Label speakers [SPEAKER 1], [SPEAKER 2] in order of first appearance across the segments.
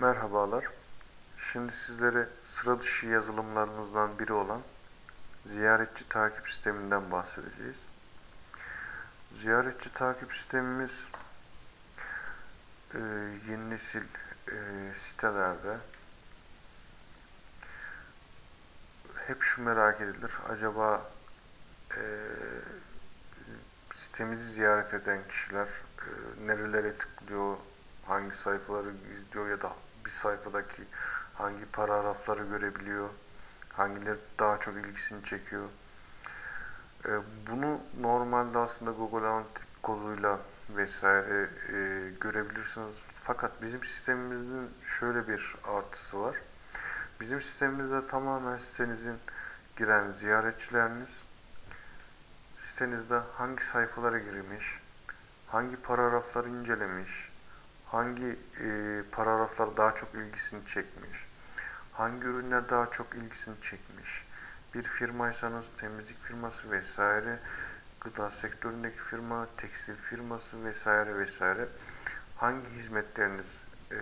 [SPEAKER 1] Merhabalar. Şimdi sizlere sıra dışı yazılımlarımızdan biri olan ziyaretçi takip sisteminden bahsedeceğiz. Ziyaretçi takip sistemimiz e, yeni nesil e, sitelerde hep şu merak edilir. Acaba e, sitemizi ziyaret eden kişiler e, nerelere tıklıyor, hangi sayfaları izliyor ya da bir sayfadaki hangi paragrafları görebiliyor, hangileri daha çok ilgisini çekiyor. E, bunu normalde aslında Google Analytics koduyla vesaire e, görebilirsiniz. Fakat bizim sistemimizin şöyle bir artısı var. Bizim sistemimizde tamamen sitenizin giren ziyaretçileriniz sitenizde hangi sayfalara girmiş, hangi paragrafları incelemiş, hangi e, paragraflar daha çok ilgisini çekmiş, hangi ürünler daha çok ilgisini çekmiş, bir firmaysanız temizlik firması vesaire, gıda sektöründeki firma, tekstil firması vesaire vesaire. Hangi hizmetleriniz e,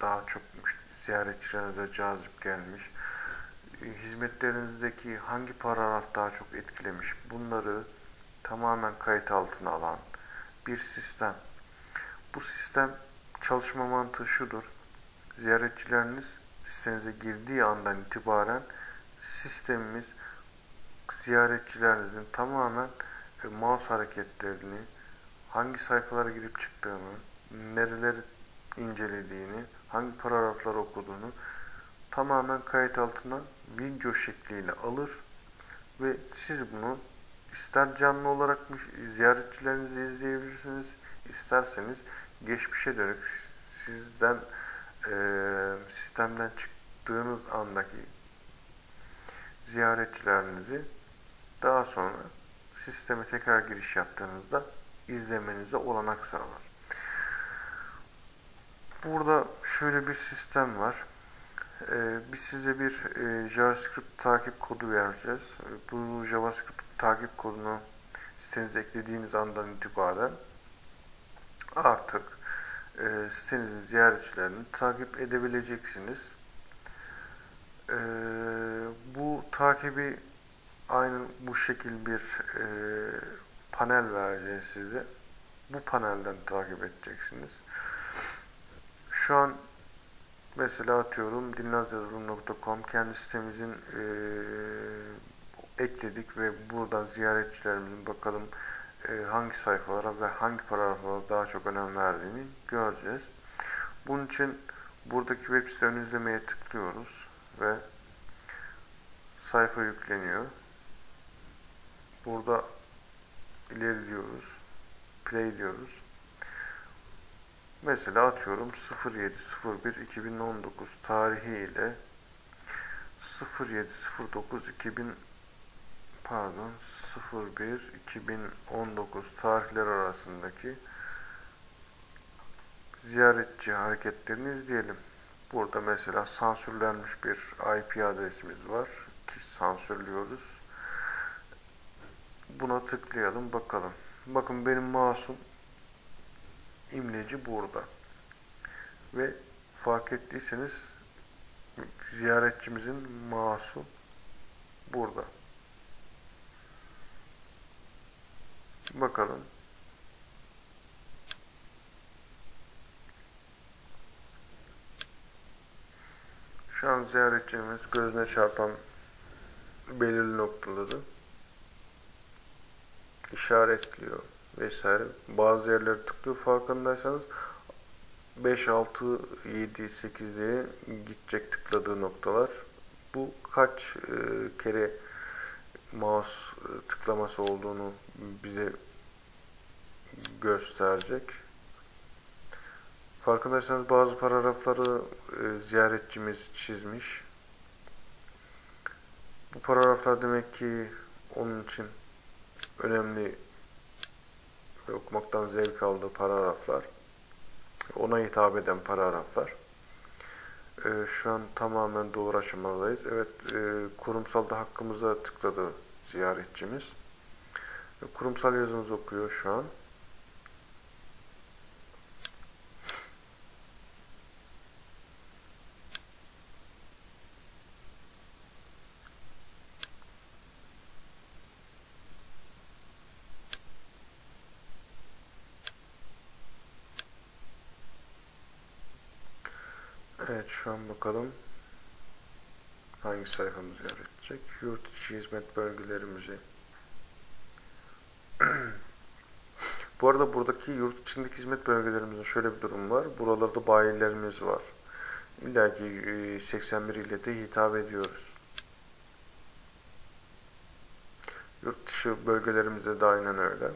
[SPEAKER 1] daha çok ziyaretçilerinize cazip gelmiş, e, hizmetlerinizdeki hangi paragraf daha çok etkilemiş? Bunları tamamen kayıt altına alan bir sistem. Bu sistem çalışma mantığı şudur. Ziyaretçileriniz sitenize girdiği andan itibaren sistemimiz ziyaretçilerinizin tamamen e, mouse hareketlerini, hangi sayfalara girip çıktığını, nereleri incelediğini, hangi paragrafları okuduğunu tamamen kayıt altına video şekliyle alır ve siz bunu ister canlı olarak ziyaretçilerinizi izleyebilirsiniz, isterseniz geçmişe dönük sizden e, sistemden çıktığınız andaki ziyaretçilerinizi daha sonra sisteme tekrar giriş yaptığınızda izlemenize olanak sağlar. Burada şöyle bir sistem var. Ee, biz size bir e, JavaScript takip kodu vereceğiz. Bu JavaScript takip kodunu sitenize eklediğiniz andan itibaren artık e, sitenizin ziyaretçilerini takip edebileceksiniz. E, bu takibi aynı bu şekil bir e, panel vereceğiz size. Bu panelden takip edeceksiniz. Şu an mesela atıyorum dinlazyazılım.com kendi sitemizin e, ekledik ve buradan ziyaretçilerimizin bakalım hangi sayfalara ve hangi paragraflara daha çok önem verdiğini göreceğiz. Bunun için buradaki web site ön izlemeye tıklıyoruz ve sayfa yükleniyor. Burada ileri diyoruz. Play diyoruz. Mesela atıyorum 07.01.2019 tarihi ile 07.09.2000 pardon 01 2019 tarihler arasındaki ziyaretçi hareketlerini izleyelim. Burada mesela sansürlenmiş bir IP adresimiz var ki sansürlüyoruz. Buna tıklayalım bakalım. Bakın benim masum imleci burada. Ve fark ettiyseniz ziyaretçimizin masum burada. Bakalım. Şu an ziyaretçimiz gözüne çarpan belirli noktaları işaretliyor vesaire. Bazı yerleri tıklıyor farkındaysanız 5, 6, 7, 8 diye gidecek tıkladığı noktalar. Bu kaç e, kere mouse e, tıklaması olduğunu bize gösterecek. Farkındaysanız bazı paragrafları e, ziyaretçimiz çizmiş. Bu paragraflar demek ki onun için önemli ve okumaktan zevk aldığı paragraflar. Ona hitap eden paragraflar. E, şu an tamamen doğru aşamadayız. Evet, e, kurumsalda hakkımıza tıkladı ziyaretçimiz. Kurumsal yazımızı okuyor şu an. Evet şu an bakalım hangi sayfamız ziyaret edecek. Yurt içi hizmet bölgelerimizi. Bu arada buradaki yurt içindeki hizmet bölgelerimizin şöyle bir durum var. Buralarda bayilerimiz var. İlla ki e, 81 ile de hitap ediyoruz. Yurt dışı bölgelerimizde de aynen öyle.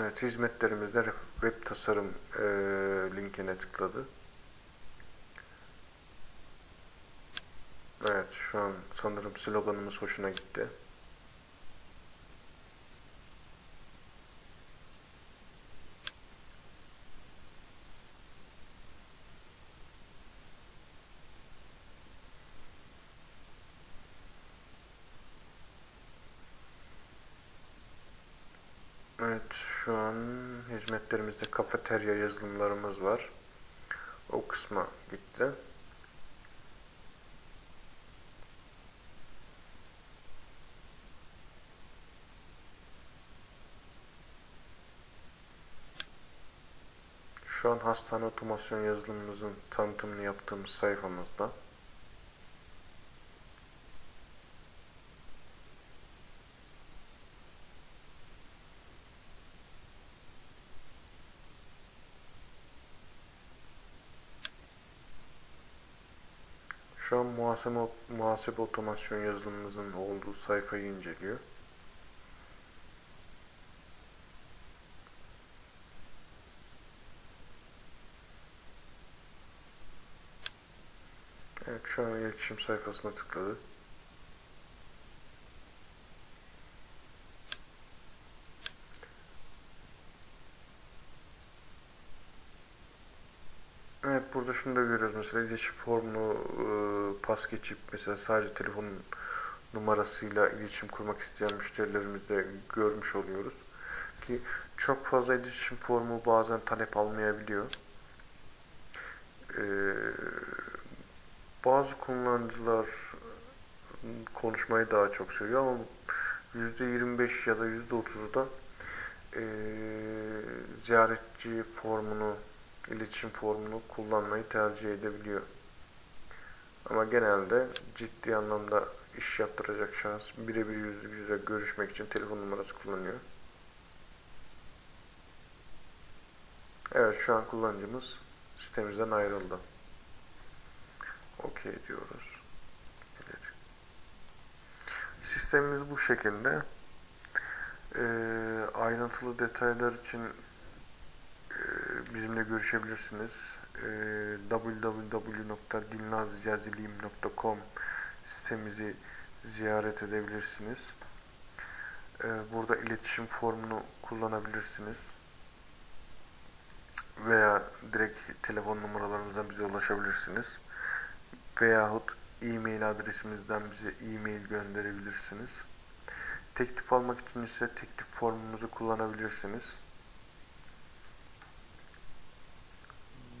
[SPEAKER 1] Evet, hizmetlerimizde web tasarım e, linkine tıkladı. Evet, şu an sanırım sloganımız hoşuna gitti. Evet, şu an hizmetlerimizde kafeterya yazılımlarımız var. O kısma gitti. Şu an hastane otomasyon yazılımımızın tanıtımını yaptığımız sayfamızda. An muhasebe, muhasebe otomasyon yazılımımızın olduğu sayfayı inceliyor. Evet şu an iletişim sayfasına tıkladı. Burada şunu da görüyoruz mesela iletişim formunu e, pas geçip mesela sadece telefonun numarasıyla iletişim kurmak isteyen müşterilerimizde görmüş oluyoruz. Ki çok fazla iletişim formu bazen talep almayabiliyor. Ee, bazı kullanıcılar konuşmayı daha çok seviyor ama %25 ya da %30'u da e, ziyaretçi formunu, iletişim formunu kullanmayı tercih edebiliyor. Ama genelde ciddi anlamda iş yaptıracak şahıs birebir yüz yüze görüşmek için telefon numarası kullanıyor. Evet şu an kullanıcımız sitemizden ayrıldı. OK diyoruz. Evet. Sistemimiz bu şekilde. Ee, ayrıntılı detaylar için e, bizimle görüşebilirsiniz. E, www.dilnazcazilim.com sitemizi ziyaret edebilirsiniz. E, burada iletişim formunu kullanabilirsiniz. Veya direkt telefon numaralarımızdan bize ulaşabilirsiniz. Veyahut e-mail adresimizden bize e-mail gönderebilirsiniz. Teklif almak için ise teklif formumuzu kullanabilirsiniz.